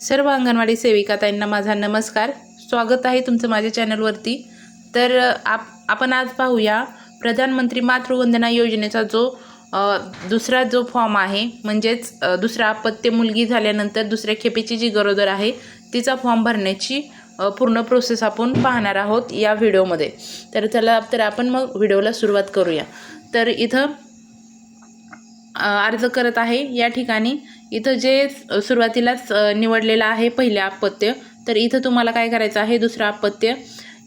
सर्व अंगणवाडी सेविकाताईंना माझा नमस्कार. स्वागत आहे तुमचं माझ्या चॅनलवरती. तर आप आपण आज पाहूया प्रधानमंत्री मातृवंदना योजनेचा जो दुसरा जो फॉर्म आहे म्हणजेच दुसरा अपत्य मुलगी झाल्यानंतर दुसऱ्या खेपेची जी गरोदर आहे तिचा फॉर्म भरण्याची पूर्ण प्रोसेस आपण पाहणार आहोत या व्हिडिओमध्ये. तर चला तर आपण मग व्हिडिओला सुरुवात करूया. तर इथं अर्ज करत आहे. या ठिकाणी इथं जे सुरुवातीलाच निवडलेलं आहे पहिलं अपत्य तर इथं तुम्हाला काय करायचं आहे? दुसरं अपत्य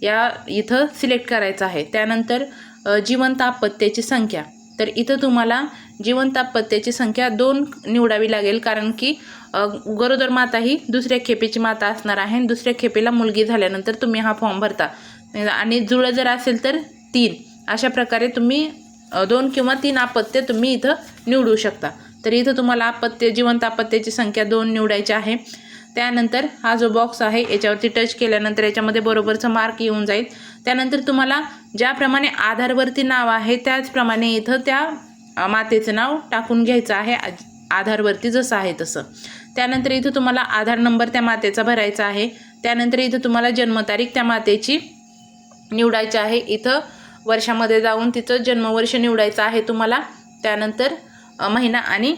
या इथं सिलेक्ट करायचं आहे. त्यानंतर जिवंत अपत्याची संख्या. तर इथं तुम्हाला जिवंत अपत्याची संख्या दोन निवडावी लागेल कारण की गरोदर माता ही दुसऱ्या खेपेची माता असणार आहे आणि दुसऱ्या खेपेला मुलगी झाल्यानंतर तुम्ही हा फॉर्म भरता. आणि जुळं जर असेल तर तीन. अशा प्रकारे तुम्ही दोन किंवा तीन अपत्य तुम्ही इथं निवडू शकता. तर इथं तुम्हाला अपत्य जिवंत अपत्याची संख्या दोन निवडायची आहे. त्यानंतर हा जो बॉक्स आहे याच्यावरती टच केल्यानंतर याच्यामध्ये बरोबरचं मार्क येऊन जाईल. त्यानंतर तुम्हाला ज्याप्रमाणे आधारवरती नाव आहे त्याचप्रमाणे इथं त्या मातेचं नाव टाकून घ्यायचं आहे आज- आधारवरती जसं आहे तसं. त्यानंतर इथं तुम्हाला आधार नंबर त्या मातेचा भरायचा आहे. त्यानंतर इथं तुम्हाला जन्मतारीख त्या मातेची निवडायची आहे. इथं वर्षामध्ये जाऊन तिचं जन्मवर्ष निवडायचं आहे तुम्हाला. त्यानंतर महिना आणि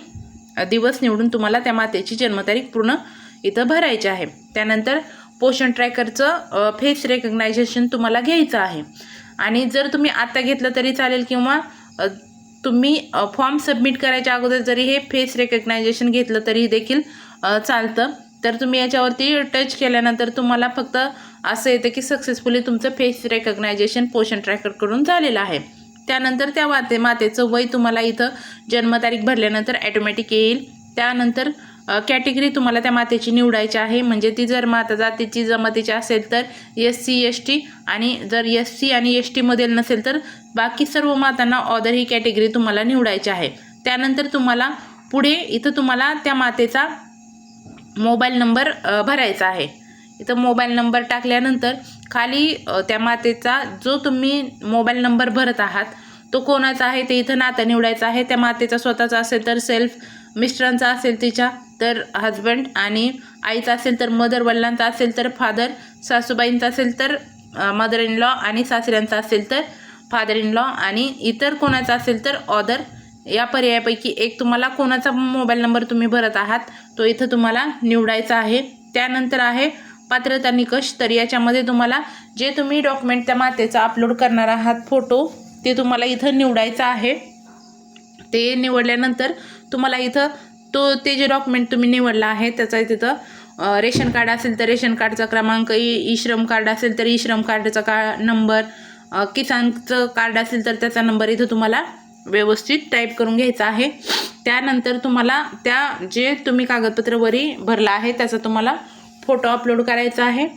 दिवस निवडून तुम्हाला त्या मातेची जन्मतारीख पूर्ण इथं भरायची आहे. त्यानंतर पोषण ट्रॅकरचं फेस रेकग्नायझेशन तुम्हाला घ्यायचं आहे. आणि जर तुम्ही आत्ता घेतलं तरी चालेल किंवा तुम्ही फॉर्म सबमिट करायच्या अगोदर जरी हे फेस रेकग्नायझेशन घेतलं तरी देखील चालतं. तर तुम्ही याच्यावरती टच केल्यानंतर तुम्हाला फक्त असं येतं की सक्सेसफुली तुमचं फेस रेकग्नायझेशन पोषण ट्रॅकरकडून झालेलं आहे. त्यानंतर त्या माते मातेचं वय तुम्हाला इथं जन्मतारीख भरल्यानंतर ॲटोमॅटिक येईल. त्यानंतर कॅटेगरी तुम्हाला त्या मातेची निवडायची आहे. म्हणजे ती जर माता जातीची जमातीची असेल तर एस सी एस टी आणि जर एस सी आणि एस टीमधील नसेल तर बाकी सर्व मातांना ऑदर ही कॅटेगरी तुम्हाला निवडायची आहे. त्यानंतर तुम्हाला पुढे इथं तुम्हाला त्या मातेचा मोबाईल नंबर भरायचा आहे. इथं मोबाईल नंबर टाकल्यानंतर खाली त्या मातेचा जो तुम्ही मोबाईल नंबर भरत आहात तो कोणाचा आहे ते इथं नातं निवडायचं आहे. त्या मातेचा स्वतःचा असेल तर सेल्फ मिस्टरांचा असेल तिच्या तर हजबंड आणि आईचा असेल तर मदर वडिलांचा असेल तर फादर सासूबाईंचा असेल तर मदर इन लॉ आणि सासऱ्यांचा असेल तर फादर इन लॉ आणि इतर कोणाचा असेल तर ऑदर. या पर्यायापैकी एक तुम्हाला कोणाचा मोबाईल नंबर तुम्ही भरत आहात तो इथं तुम्हाला निवडायचा आहे. त्यानंतर आहे पात्रता निकष तर याच्यामध्ये तुम्हाला जे तुम्ही डॉक्युमेंट त्या मातेचा अपलोड करणार आहात फोटो ते तुम्हाला इथं निवडायचं आहे. ते निवडल्यानंतर तुम्हाला इथं तो ते जे डॉक्युमेंट तुम्ही निवडला आहे त्याचा तिथं रेशन कार्ड असेल तर रेशन कार्डचा क्रमांक ई श्रम कार्ड असेल तर ई श्रम कार्डचा का नंबर किसानचं कार्ड असेल तर त्याचा नंबर इथं तुम्हाला व्यवस्थित टाईप करून घ्यायचा आहे. त्यानंतर तुम्हाला त्या जे तुम्ही कागदपत्रवरी भरला आहे त्याचा तुम्हाला फोटो अपलोड करायचा आहे.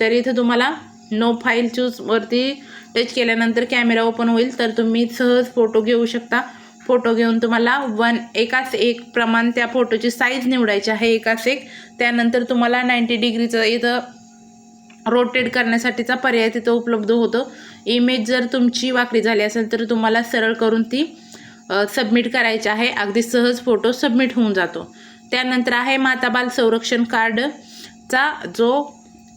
तर इथं तुम्हाला नो फाईल चूजवरती टच केल्यानंतर कॅमेरा ओपन होईल. तर तुम्ही सहज फोटो घेऊ शकता. फोटो घेऊन तुम्हाला वन एकाच एक प्रमाण त्या फोटोची साईज निवडायची आहे. एकाच एक. त्यानंतर तुम्हाला नाईंटी डिग्रीचं इथं रोटेट करण्यासाठीचा पर्याय तिथं उपलब्ध होतो. इमेज जर तुमची वाकडी झाली असेल तर तुम्हाला सरळ करून ती सबमिट करायची आहे. अगदी सहज फोटो सबमिट होऊन जातो. त्यानंतर आहे माता बाल संरक्षण कार्ड. चा जो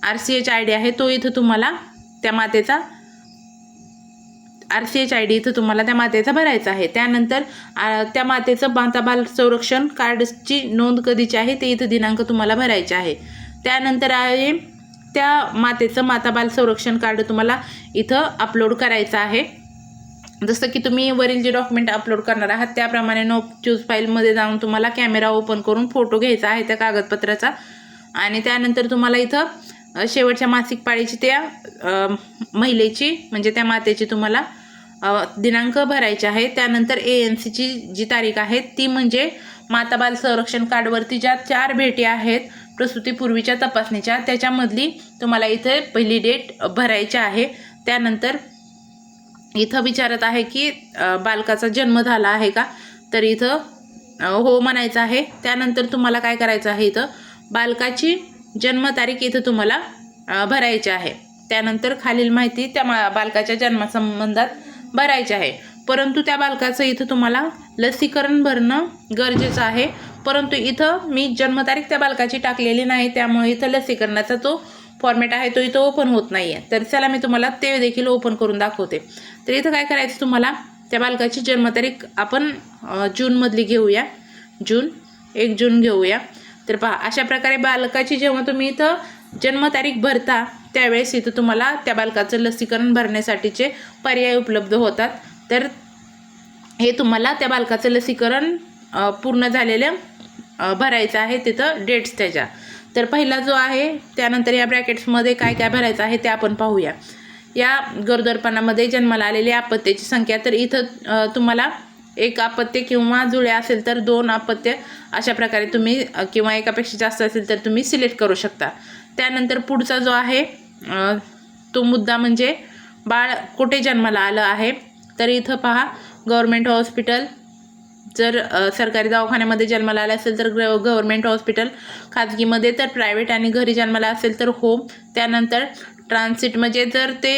R C H I D आहे तो इथं तुम्हाला त्या मातेचा R C H I D इथं तुम्हाला त्या मातेचा भरायचा आहे. त्यानंतर त्या मातेचं माता बाल संरक्षण कार्डची नोंद कधीची आहे ते इथं दिनांक तुम्हाला भरायचे आहे. त्यानंतर आहे त्या मातेचं माता बाल संरक्षण कार्ड तुम्हाला इथं अपलोड करायचं आहे. जसं की तुम्ही वरील जे डॉक्युमेंट अपलोड करणार आहात त्याप्रमाणे नो चूज फाईलमध्ये जाऊन तुम्हाला कॅमेरा ओपन करून फोटो घ्यायचा आहे त्या कागदपत्राचा. आणि त्यानंतर तुम्हाला इथं शेवटच्या मासिक पाळीची त्या महिलेची म्हणजे त्या मातेची तुम्हाला दिनांक भरायचे आहे त्यानंतर ए एन सीची जी तारीख आहे ती म्हणजे माता बाल संरक्षण कार्डवरती ज्या चार भेटी आहेत प्रसूतीपूर्वीच्या तपासणीच्या त्याच्यामधली तुम्हाला इथे पहिली डेट भरायची आहे. त्यानंतर इथं विचारत आहे की बालकाचा जन्म झाला आहे का? तर इथं हो म्हणायचं आहे. त्यानंतर तुम्हाला काय करायचं आहे इथं? बालकाची जन्मतारीख इथं तुम्हाला भरायची आहे. त्यानंतर खालील माहिती त्या मा बालकाच्या जन्मासंबंधात भरायची आहे. परंतु त्या बालकाचं इथं तुम्हाला लसीकरण भरणं गरजेचं आहे. परंतु इथं मी जन्मतारीख त्या बालकाची टाकलेली नाही त्यामुळे इथं लसीकरणाचा जो फॉर्मॅट आहे तो इथं ओपन होत नाही आहे तर चला मी तुम्हाला ते देखील ओपन करून दाखवते. तर इथं काय करायचं तुम्हाला त्या बालकाची जन्मतारीख आपण जूनमधली घेऊया. जून एक जून घेऊया. तर पहा अशा प्रकारे बालकाची जेव्हा तुम्ही इथं जन्मतारीख भरता त्यावेळेस इथं तुम्हाला त्या बालकाचं लसीकरण भरण्यासाठीचे पर्याय उपलब्ध होतात. तर हे तुम्हाला त्या बालकाचं लसीकरण पूर्ण झालेलं भरायचं आहे तिथं डेट्स त्याच्या. तर पहिला जो आहे त्यानंतर या ब्रॅकेट्समध्ये काय काय भरायचं आहे ते आपण पाहूया. या गरोदरपणामध्ये जन्माला आलेली अपत्याची संख्या तर इथं तुम्हाला एक अपत्य किंवा जुळे असेल तर दोन अपत्य अशा प्रकारे तुम्ही किंवा एकापेक्षा जास्त असेल तर तुम्ही सिलेक्ट करू शकता. त्यानंतर पुढचा जो आहे तो मुद्दा म्हणजे बाळ कुठे जन्माला आलं आहे? तर इथं पहा गव्हर्मेंट हॉस्पिटल. जर सरकारी दवाखान्यामध्ये जन्माला आला असेल तर ग गव्हर्मेंट हॉस्पिटल. खाजगीमध्ये तर प्रायव्हेट आणि घरी जन्माला असेल तर होम. त्यानंतर ट्रान्सिट म्हणजे जर ते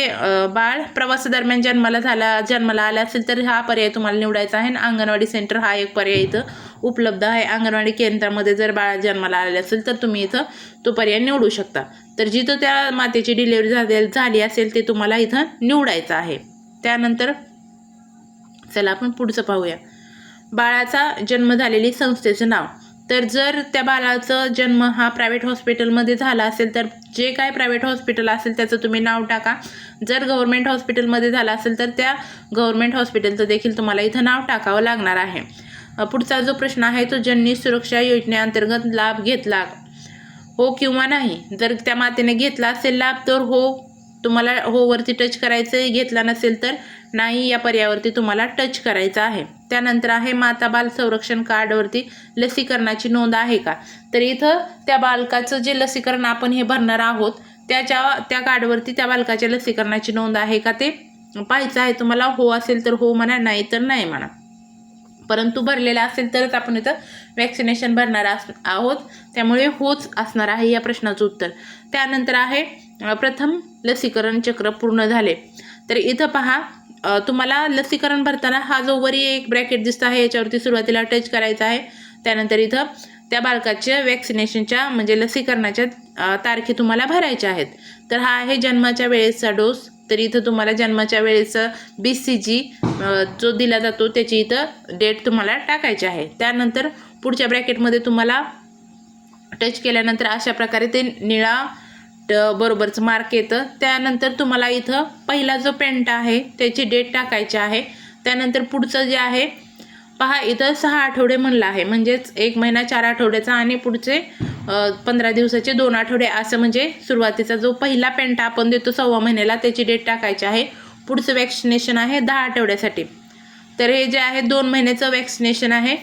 बाळ प्रवासादरम्यान जन्माला झाला जन्माला आला असेल तर हा पर्याय तुम्हाला निवडायचा आहे. आणि अंगणवाडी सेंटर हा एक पर्याय इथं उपलब्ध आहे. अंगणवाडी केंद्रामध्ये जर बाळ जन्माला आले असेल तर तुम्ही इथं तो पर्याय निवडू शकता. तर जिथं त्या मातेची डिलिव्हरी झाले झाली असेल ते तुम्हाला इथं निवडायचं आहे. त्यानंतर चला आपण पुढचं पाहूया. बाळाचा जन्म झालेली संस्थेचं नाव. तर जर त्या बाळाचा जन्म हा प्रायव्हेट हॉस्पिटलमध्ये झाला असेल तर जे काय प्रायव्हेट हॉस्पिटल असेल त्याचं तुम्ही नाव टाका. जर गव्हर्मेंट हॉस्पिटलमध्ये झाला असेल तर त्या गव्हर्मेंट हॉस्पिटलचं देखील तुम्हाला इथं नाव टाकावं लागणार आहे. पुढचा जो प्रश्न आहे तो जननी सुरक्षा योजनेअंतर्गत लाभ घेतला हो किंवा नाही? जर त्या मातेने घेतला असेल लाभ तर हो तुम्हाला होवरती टच करायचं आहे घेतला नसेल तर नाही या पर्यायावरती तुम्हाला टच करायचं आहे. त्यानंतर आहे माता बाल संरक्षण कार्डवरती लसीकरणाची नोंद आहे का? तर इथं त्या बालकाचं जे लसीकरण आपण हे भरणार आहोत त्याच्या त्या कार्डवरती त्या बालकाच्या लसीकरणाची नोंद आहे का ते पाहायचं आहे. तुम्हाला हो असेल तर हो म्हणा नाही तर नाही म्हणा. परंतु भरलेला असेल तरच आपण इथं वॅक्सिनेशन भरणार आहोत. त्यामुळे होच असणार आहे या प्रश्नाचं उत्तर. त्यानंतर आहे प्रथम लसीकरण चक्र पूर्ण झाले. तर इथं पहा तुम्हाला लसीकरण भरताना हा जो वरी एक ब्रॅकेट दिसतो आहे याच्यावरती सुरुवातीला टच करायचा आहे. त्यानंतर इथं त्या बालकाच्या वॅक्सिनेशनच्या म्हणजे लसीकरणाच्या तारखे तुम्हाला भरायच्या आहेत. तर हा आहे जन्माच्या वेळेचा डोस. तर इथं तुम्हाला जन्माच्या वेळेचं बी सी जी जो दिला जातो त्याची इथं डेट तुम्हाला टाकायची आहे. त्यानंतर पुढच्या ब्रॅकेटमध्ये तुम्हाला टच केल्यानंतर अशा प्रकारे ते निळा बरोबरचं मार्क येतं. त्यानंतर तुम्हाला इथं पहिला जो पेंट आहे त्याची डेट टाकायची आहे. त्यानंतर पुढचं जे आहे पहा इथं सहा आठवडे म्हणलं आहे. म्हणजेच एक महिना चार आठवड्याचा आणि पुढचे पंधरा दिवसाचे दोन आठवडे. असं म्हणजे सुरुवातीचा जो पहिला पेंट आपण देतो सव्वा महिन्याला त्याची डेट टाकायची आहे. पुढचं वॅक्सिनेशन आहे दहा आठवड्यासाठी. तर हे जे आहे दोन महिन्याचं वॅक्सिनेशन आहे.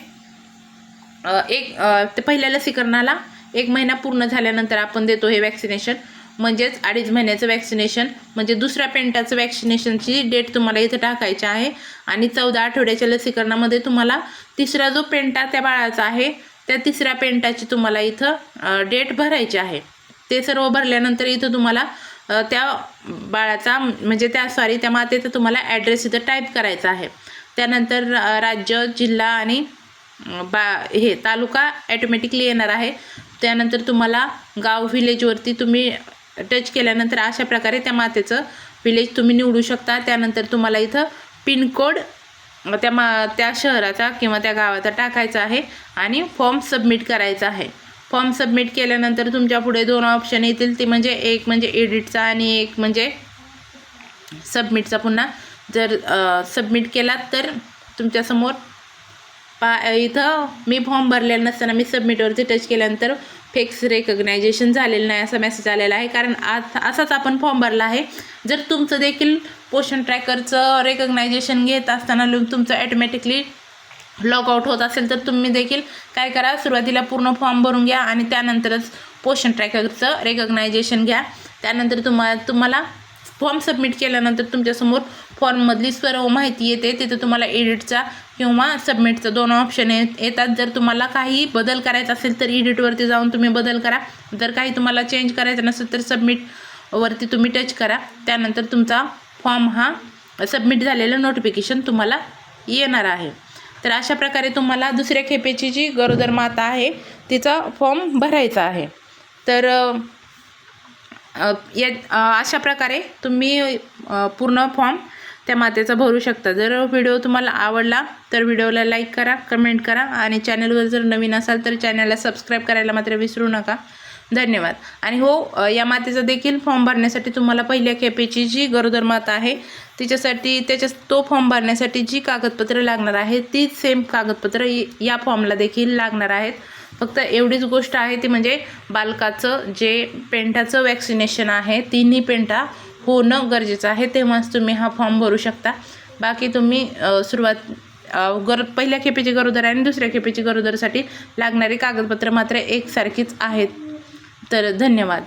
एक ते पहिल्या लसीकरणाला एक महिना पूर्ण झाल्यानंतर आपण देतो हे वॅक्सिनेशन म्हणजेच अडीच महिन्याचं वॅक्सिनेशन म्हणजे दुसऱ्या पेंटाचं वॅक्सिनेशनची डेट तुम्हाला इथं टाकायची आहे. आणि चौदा आठवड्याच्या लसीकरणामध्ये तुम्हाला तिसरा जो पेंटा त्या बाळाचा आहे त्या तिसऱ्या पेंटाची तुम्हाला इथं डेट भरायची आहे. ते सर्व भरल्यानंतर इथं तुम्हाला त्या बाळाचा म्हणजे त्या सॉरी त्या मातेचा तुम्हाला ॲड्रेस इथं टाईप करायचा आहे. त्यानंतर राज्य जिल्हा आणि बा हे तालुका ॲटोमॅटिकली येणार आहे. त्यानंतर तुम्हाला गाव व्हिलेजवरती तुम्ही टच केल्यानंतर अशा प्रकारे त्या मातेचं विलेज तुम्ही निवडू शकता. त्यानंतर तुम्हाला इथं पिनकोड त्या मा त्या शहराचा किंवा त्या गावाचा टाकायचा आहे आणि फॉर्म सबमिट करायचा आहे. फॉर्म सबमिट केल्यानंतर तुमच्यापुढे दोन ऑप्शन येतील. ते म्हणजे एक म्हणजे एडिटचा आणि एक म्हणजे सबमिटचा पुन्हा जर सबमिट केलात तर तुमच्यासमोर पा इथं मी फॉर्म भरलेला नसताना मी सबमिटवरती टच केल्यानंतर फेक्स रेकग्नायझेशन झालेलं नाही असा मेसेज आलेला आहे. कारण आज असाच आपण फॉर्म भरला आहे. जर तुमचं देखील पोषण ट्रॅकरचं रेकग्नायझेशन घेत असताना लु- तुमचं ॲटोमॅटिकली लॉगआउट होत असेल तर तुम्ही देखील काय करा सुरुवातीला पूर्ण फॉर्म भरून घ्या आणि त्यानंतरच पोषण ट्रॅकरचं रेकग्नायझेशन घ्या. त्यानंतर तुम्हा तुम्हाला फॉर्म सबमिट केल्यानंतर तुमच्यासमोर फॉर्ममधली सर्व माहिती येते. तिथं तुम्हाला एडिटचा किंवा सबमिटचा दोन ऑप्शन येतात. जर तुम्हाला काही बदल करायचा असेल तर एडिटवरती जाऊन तुम्ही बदल करा. जर काही तुम्हाला चेंज करायचं नसेल तर सबमिटवरती तुम्ही टच करा. त्यानंतर तुमचा फॉर्म हा सबमिट झालेलं नोटिफिकेशन तुम्हाला येणार आहे. तर अशा प्रकारे तुम्हाला दुसऱ्या खेपेची जी गरोदर माता आहे तिचा फॉर्म भरायचा आहे. तर या अशा प्रकारे तुम्ही पूर्ण फॉर्म त्या मातेचा भरू शकता. जर व्हिडिओ तुम्हाला आवडला तर व्हिडिओला लाईक करा कमेंट करा आणि चॅनलवर जर नवीन असाल तर चॅनलला सबस्क्राईब करायला मात्र विसरू नका. धन्यवाद. आणि हो या मातेचा देखील फॉर्म भरण्यासाठी तुम्हाला पहिल्या खेपेची जी गरोदर माता आहे तिच्यासाठी त्याच्या तो फॉर्म भरण्यासाठी जी कागदपत्रं लागणार आहेत ती सेम कागदपत्र या फॉर्मला देखील लागणार आहेत. फक्त एवढीच गोष्ट आहे ती म्हणजे बालकाचं जे पेंटाचं वॅक्सिनेशन आहे तिन्ही पेंटा होणं गरजेचं आहे. तेव्हाच तुम्ही हा फॉर्म भरू शकता. बाकी तुम्ही सुरुवात गर पहिल्या खेपेची गरोदर आणि दुसऱ्या खेपेची गरोदरसाठी लागणारी कागदपत्रं मात्र एकसारखीच आहेत. तर धन्यवाद.